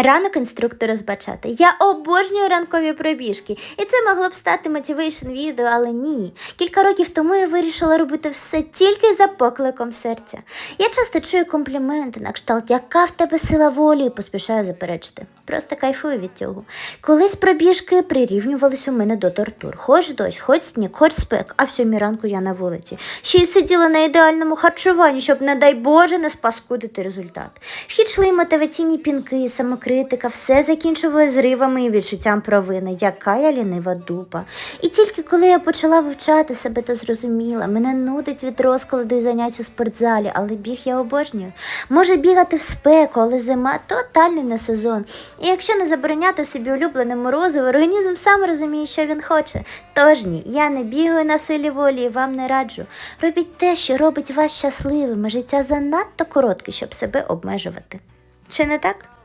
Ранок інструктора збачати. Я обожнюю ранкові пробіжки, і це могло б стати мотивейшн відео, але ні. Кілька років тому я вирішила робити все тільки за покликом серця. Я часто чую компліменти на кшталт, яка в тебе сила волі, і поспішаю заперечити. Просто кайфую від цього. Колись пробіжки прирівнювались у мене до тортур. Хоч дощ, хоч сніг, хоч спек, а в сьомій ранку я на вулиці. Ще й сиділа на ідеальному харчуванні, щоб, не дай Боже, не спаскудити результат. Вхід йшли й мотиваційні пінки, самокритика, все закінчувалося зривами і відчуттям провини, яка я лінива дупа. І тільки коли я почала вивчати себе, то зрозуміла, мене нудить від розкладу і занять у спортзалі, але біг я обожнюю. Може бігати в спеку, але зима тотальний не сезон. І якщо не забороняти собі улюблене морозиво, організм сам розуміє, що він хоче. Тож ні, я не бігаю на силі волі і вам не раджу. Робіть те, що робить вас щасливим, життя занадто коротке, щоб себе обмежувати. Чи не так?